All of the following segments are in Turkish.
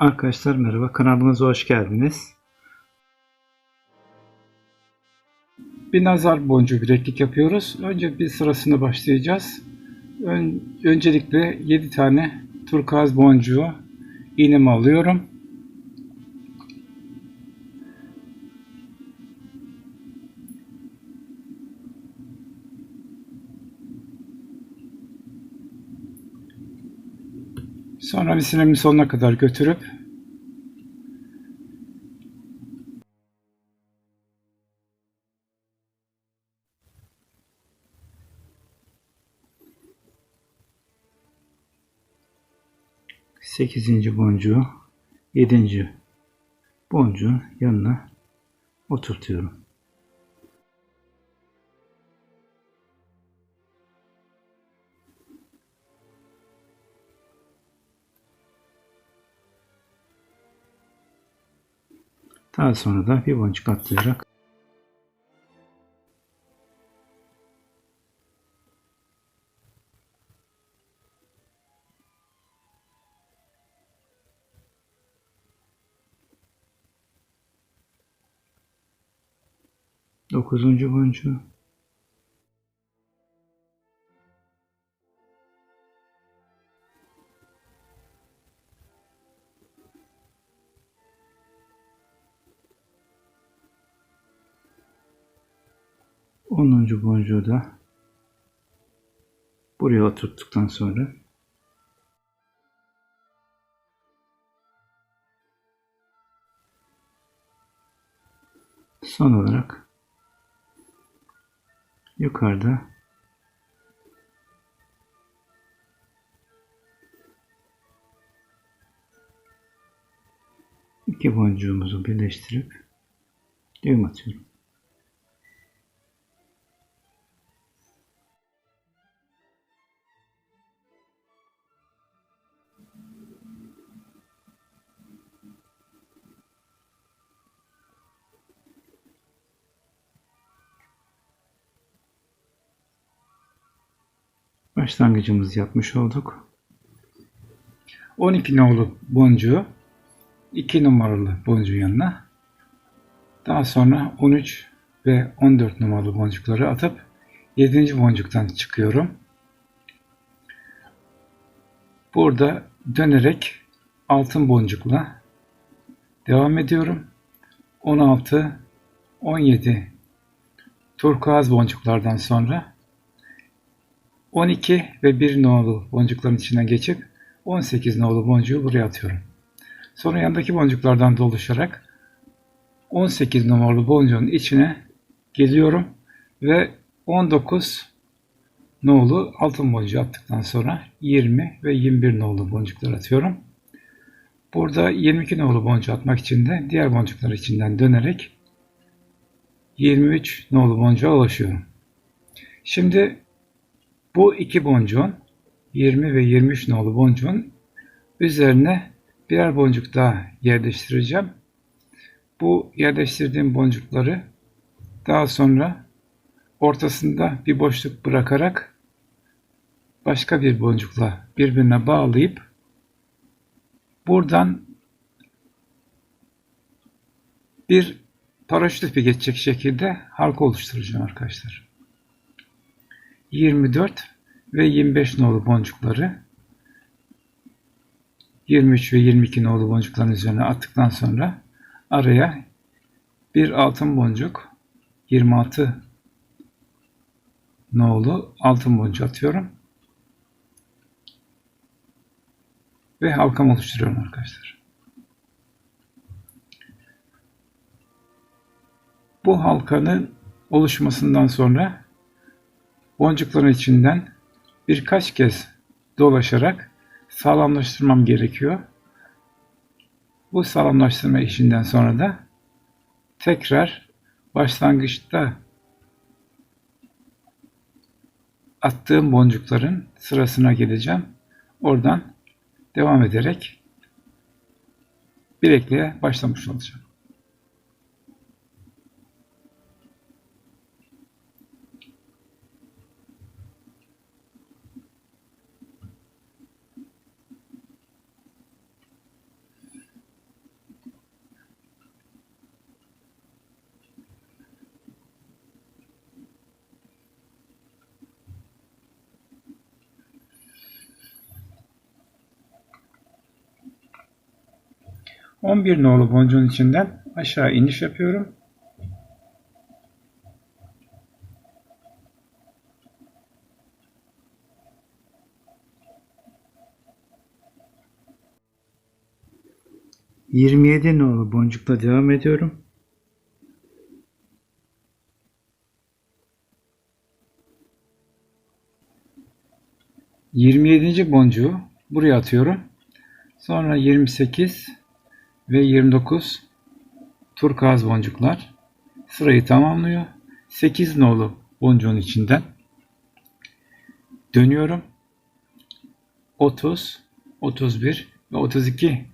Arkadaşlar merhaba kanalımıza hoş geldiniz. Bir nazar boncuğu bileklik yapıyoruz. Önce bir sırasını başlayacağız. Ön- öncelikle 7 tane turkuaz boncuğu iğneme alıyorum. Sonra misinemi sonuna kadar götürüp sekizinci boncuğu yedinci boncuğun yanına oturtuyorum. Daha sonra da bir boncuk atlayarak dokuzuncu boncuğu onuncu boncuğu da buraya oturttuktan sonra son olarak yukarıda iki boncuğumuzu birleştirip düğüm atıyorum. Başlangıcımızı yapmış olduk. 12 nolu boncuğu 2 numaralı boncuğun yanına daha sonra 13 ve 14 numaralı boncukları atıp 7. boncuktan çıkıyorum. Burada dönerek altın boncukla devam ediyorum. 16 17 turkuaz boncuklardan sonra 12 ve 1 nolu boncukların içinden geçip 18 nolu boncuğu buraya atıyorum. Sonra yandaki boncuklardan doluşarak 18 numaralı boncuğun içine geliyorum ve 19 nolu altın boncuğu attıktan sonra 20 ve 21 nolu boncuklar atıyorum. Burada 22 nolu boncuğu atmak için de diğer boncuklar içinden dönerek 23 nolu boncuğa ulaşıyorum. Şimdi bu iki boncuğun 20 ve 23 nolu boncuğun üzerine birer boncuk daha yerleştireceğim. Bu yerleştirdiğim boncukları daha sonra ortasında bir boşluk bırakarak başka bir boncukla birbirine bağlayıp buradan bir paraşüt ipi geçecek şekilde halka oluşturacağım arkadaşlar. 24 ve 25 nolu boncukları 23 ve 22 nolu boncukların üzerine attıktan sonra araya bir altın boncuk 26 nolu altın boncuk atıyorum. Ve halkam oluşturuyorum arkadaşlar. Bu halkanın oluşmasından sonra boncukların içinden birkaç kez dolaşarak sağlamlaştırmam gerekiyor. Bu sağlamlaştırma işinden sonra da tekrar başlangıçta attığım boncukların sırasına geleceğim. Oradan devam ederek bilekliğe başlamış olacağım. 11 nolu boncuğun içinden aşağı iniş yapıyorum. Yirmi yedi nolu boncukla devam ediyorum. Yirmi yedinci boncuğu buraya atıyorum. Sonra 28 ve 29 turkuaz boncuklar sırayı tamamlıyor. 8 nolu boncuğun içinden dönüyorum. 30, 31 ve 32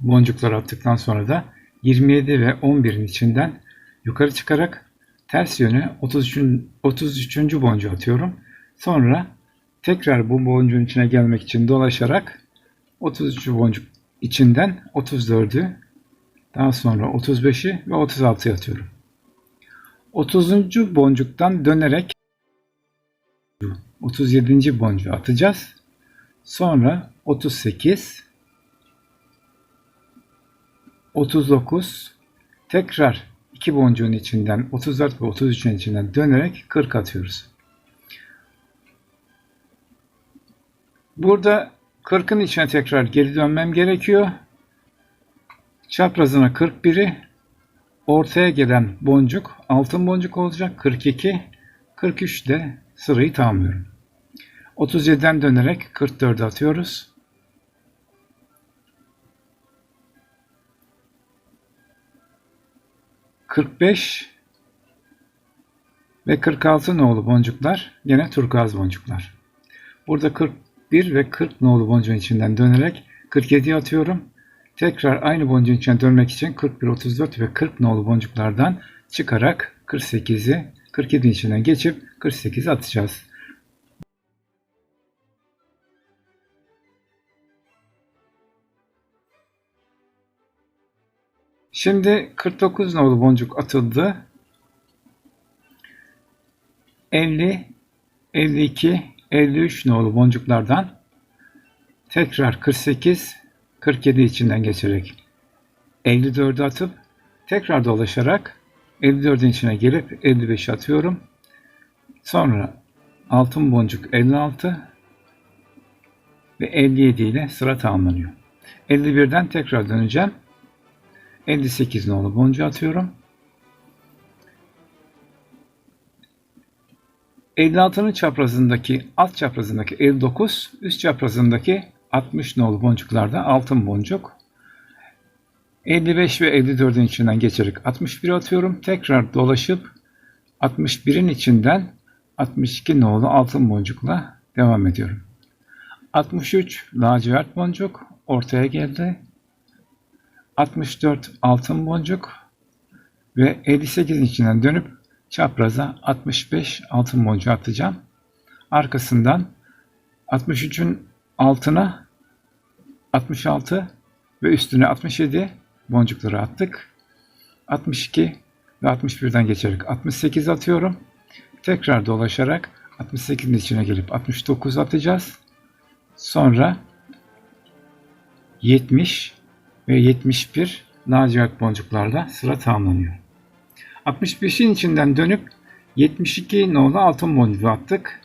boncuklar attıktan sonra da 27 ve 11'in içinden yukarı çıkarak ters yöne 33. 33. boncuğu atıyorum. Sonra tekrar bu boncuğun içine gelmek için dolaşarak 33 boncuk içinden 34'ü daha sonra 35'i ve 36'yı atıyorum. 30. boncuktan dönerek 37. boncuğu atacağız. Sonra 38 39 tekrar iki boncuğun içinden 34 ve 33'ün içinden dönerek 40 atıyoruz. Burada 40'ın içine tekrar geri dönmem gerekiyor. Çaprazına 41'i ortaya gelen boncuk altın boncuk olacak. 42 43 de sırayı tamamlıyorum. 37'den dönerek 44'e atıyoruz. Kırk beş ve 46 nolu boncuklar yine turkuaz boncuklar. Burada 41 ve 40 nolu boncuğun içinden dönerek 47'ye atıyorum. Tekrar aynı boncuğun içine dönmek için 41, 34 ve 40 nolu boncuklardan çıkarak 48'i 47'nin içinden geçip 48'i atacağız. Şimdi 49 nolu boncuk atıldı. 50, 52, 53 nolu boncuklardan tekrar 48, 47 içinden geçerek 54'ü atıp tekrar dolaşarak 54'ün içine gelip 55'i atıyorum. Sonra altın boncuk 56 ve 57 ile sıra tamamlanıyor. 51'den tekrar döneceğim. 58 nolu boncuğu atıyorum. 56'nın çaprazındaki alt çaprazındaki 59, üst çaprazındaki 60 nolu boncuklarda altın boncuk. 55 ve 54'ün içinden geçerek 61 atıyorum. Tekrar dolaşıp 61'in içinden 62 nolu altın boncukla devam ediyorum. 63 lacivert boncuk ortaya geldi. 64 altın boncuk ve 58'in içinden dönüp çapraza 65 altın boncuğu atacağım. Arkasından 63'ün altına 66 ve üstüne 67 boncukları attık. 62 ve 61'den geçerek 68 atıyorum. Tekrar dolaşarak 68'in içine gelip 69 atacağız. Sonra 70 ve 71 lacivert boncuklarla sıra tamamlanıyor. 65'in içinden dönüp 72 nolu altın boncuğu attık.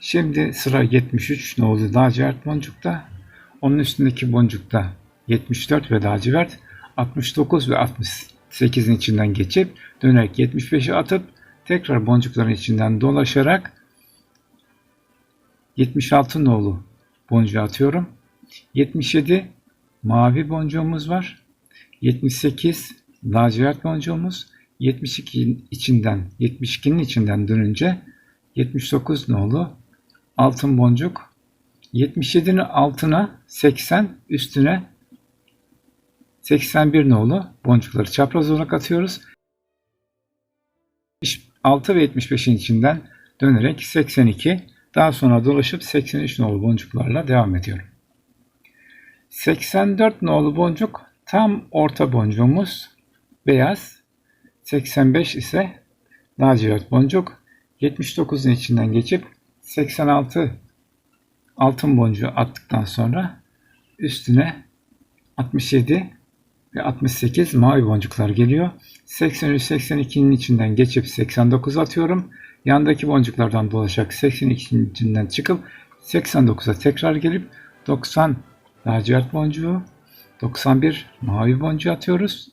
Şimdi sıra 73 nolu lacivert boncukta. Onun üstündeki boncukta 74 ve lacivert 69 ve 68'in içinden geçip dönerek 75'i atıp tekrar boncukların içinden dolaşarak 76 nolu boncuğu atıyorum. 77 mavi boncuğumuz var. 78 lacivert boncuğumuz 72'nin içinden 72'nin içinden dönünce 79 nolu altın boncuk 77'nin altına 80 üstüne 81 nolu boncukları çapraz olarak atıyoruz. 6 ve 75'in içinden dönerek 82 daha sonra dolaşıp 83 nolu boncuklarla devam ediyorum. 84 nolu boncuk tam orta boncuğumuz beyaz. 85 ise lacivert boncuk. 79'un içinden geçip 86 altın boncuğu attıktan sonra üstüne 67 ve 68 mavi boncuklar geliyor. 83 82'nin içinden geçip 89 atıyorum. Yandaki boncuklardan dolaşarak 82'nin içinden çıkıp 89'a tekrar gelip 90 lacivert boncuğu 91 mavi boncuğu atıyoruz.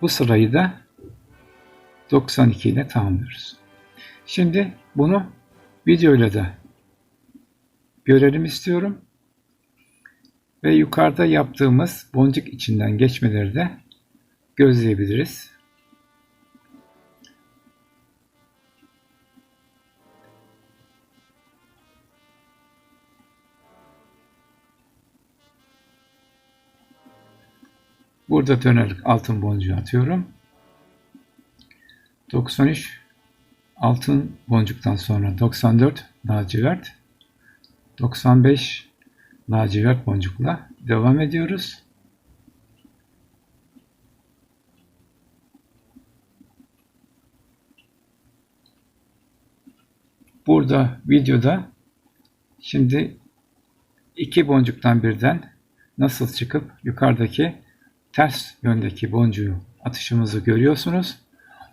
Bu sırayı da 92 ile tamamlıyoruz. Şimdi bunu videoyla da görelim istiyorum. Ve yukarıda yaptığımız boncuk içinden geçmeleri de gözleyebiliriz. Burada dönerek altın boncuğu atıyorum. 93 altın boncuktan sonra 94 lacivert 95 lacivert boncukla devam ediyoruz. Burada videoda şimdi iki boncuktan birden nasıl çıkıp yukarıdaki ters yöndeki boncuğu atışımızı görüyorsunuz.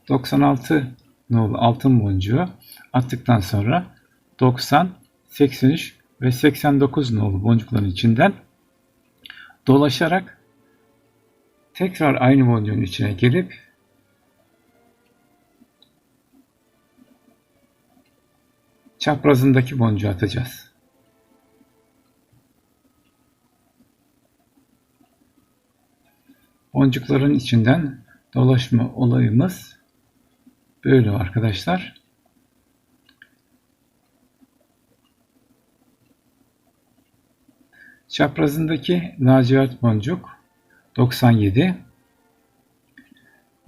96 nolu altın boncuğu attıktan sonra 90, 83 ve 89 nolu boncukların içinden dolaşarak tekrar aynı boncuğun içine gelip çaprazındaki boncuğu atacağız. Boncukların içinden dolaşma olayımız böyle arkadaşlar. Çaprazındaki lacivert boncuk 97.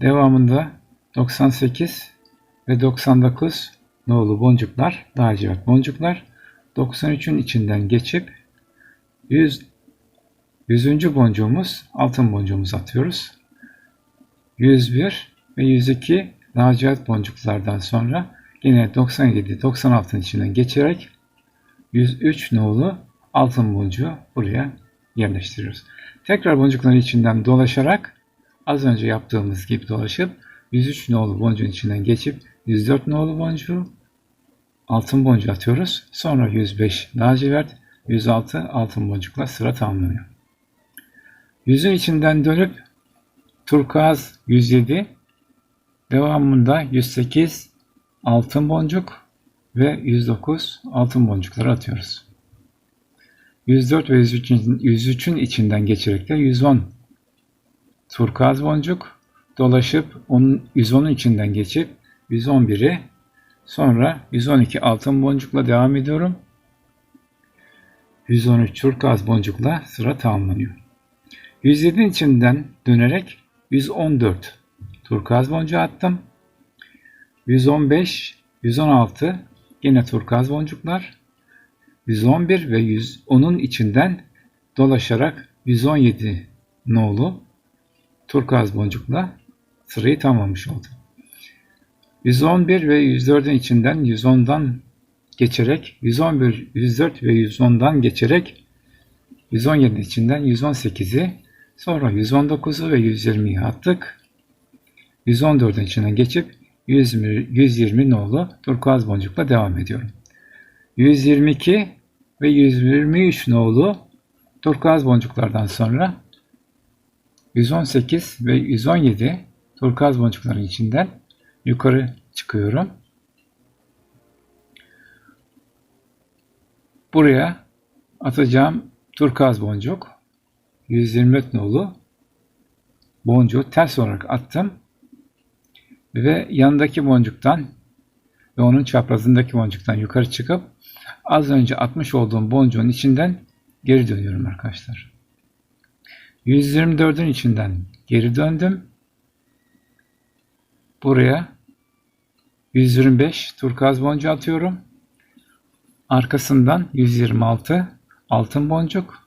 Devamında 98 ve 99 nolu boncuklar, lacivert boncuklar 93'ün içinden geçip 100 100. boncuğumuz altın boncuğumuzu atıyoruz. 101 ve 102 lacivert boncuklardan sonra yine 97 96'ın içinden geçerek 103 nolu altın boncuğu buraya yerleştiriyoruz. Tekrar boncukların içinden dolaşarak az önce yaptığımız gibi dolaşıp 103 nolu boncuğun içinden geçip 104 nolu boncuğu altın boncuğu atıyoruz. Sonra 105 lacivert, 106 altın boncukla sıra tamamlanıyor. Yüzün içinden dönüp turkuaz 107, devamında 108 altın boncuk ve 109 altın boncukları atıyoruz. 104 ve 103'ün 103'ün içinden geçerek de 110 turkuaz boncuk dolaşıp onun 110'un içinden geçip 111'i sonra 112 altın boncukla devam ediyorum. 113 turkuaz boncukla sıra tamamlanıyor. 107'nin içinden dönerek 114 turkuaz boncuğu attım. 115, 116 yine turkuaz boncuklar. 111 ve 110'un içinden dolaşarak 117 nolu turkuaz boncukla sırayı tamamlamış oldum. 111 ve 104'ün içinden 110'dan geçerek 111, 104 ve 110'dan geçerek 117 içinden 118'i sonra 119'u ve 120'yi attık. 114'ün içinden geçip 120, 120 nolu turkuaz boncukla devam ediyorum. 122 ve 123 nolu turkuaz boncuklardan sonra 118 ve 117 turkuaz boncukların içinden yukarı çıkıyorum. Buraya atacağım turkuaz boncuk 124 nolu boncuğu ters olarak attım ve yanındaki boncuktan ve onun çaprazındaki boncuktan yukarı çıkıp az önce atmış olduğum boncuğun içinden geri dönüyorum arkadaşlar. 124'ün içinden geri döndüm. Buraya 125 turkuaz boncuğu atıyorum. Arkasından 126 altın boncuk,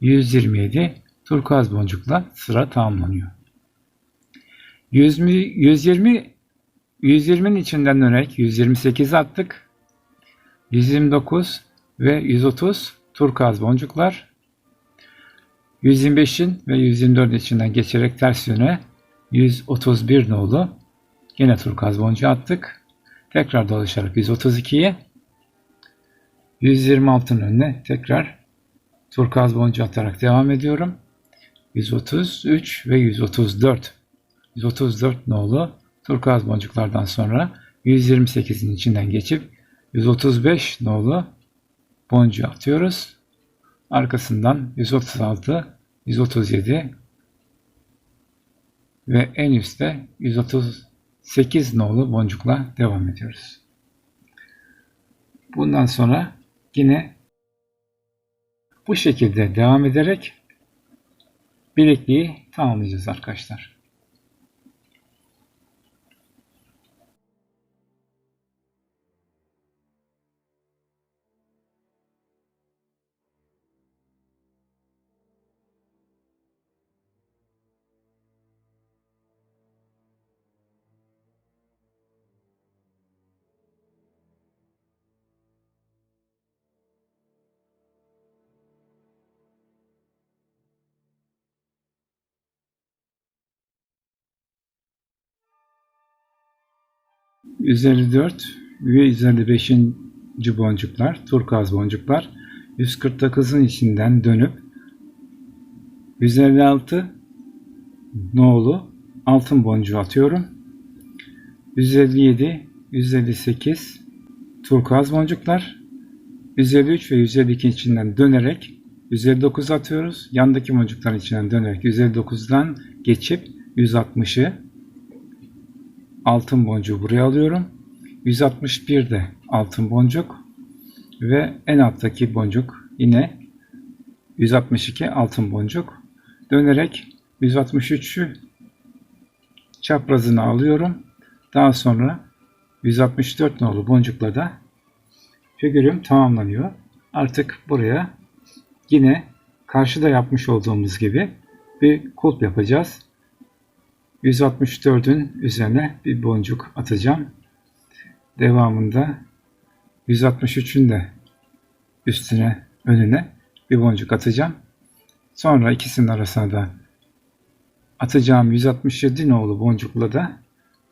127 turkuaz boncukla sıra tamamlanıyor. 120 120 120'nin içinden dönerek 128 attık. 129 ve 130 turkuaz boncuklar 125'in ve 124'ün içinden geçerek ters yöne 131 nolu yine turkuaz boncuğu attık. Tekrar dolaşarak 132'ye 126'nın önüne tekrar turkuaz boncuğu atarak devam ediyorum. 133 ve 134 134 nolu turkuaz boncuklardan sonra 128'in içinden geçip 135 nolu boncuğu atıyoruz. Arkasından 136, 137 ve en üstte 138 nolu boncukla devam ediyoruz. Bundan sonra yine bu şekilde devam ederek bilekliği tamamlayacağız arkadaşlar. Üzeri 4 ve üzeri 5. boncuklar, turkuaz boncuklar 149'un içinden dönüp 156 nolu altın boncuğu atıyorum. 157, 158 turkuaz boncuklar 153 ve 152 içinden dönerek 159 atıyoruz. Yandaki boncukların içinden dönerek 159'dan geçip 160'ı altın boncuğu buraya alıyorum. 161 de altın boncuk ve en alttaki boncuk yine 162 altın boncuk. Dönerek 163'ü çaprazını alıyorum. Daha sonra 164 nolu boncukla da figürüm tamamlanıyor. Artık buraya yine karşıda yapmış olduğumuz gibi bir kulp yapacağız. 164'ün üzerine bir boncuk atacağım. Devamında 163'ün de üstüne önüne bir boncuk atacağım. Sonra ikisinin arasına da atacağım 167 nolu boncukla da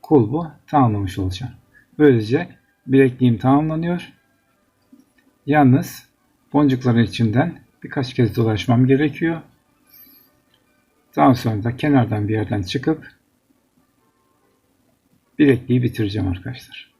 kulbu tamamlamış olacağım. Böylece bilekliğim tamamlanıyor. Yalnız boncukların içinden birkaç kez dolaşmam gerekiyor. Daha sonra da kenardan bir yerden çıkıp bilekliği bitireceğim arkadaşlar.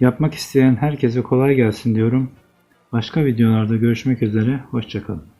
Yapmak isteyen herkese kolay gelsin diyorum. Başka videolarda görüşmek üzere, hoşçakalın.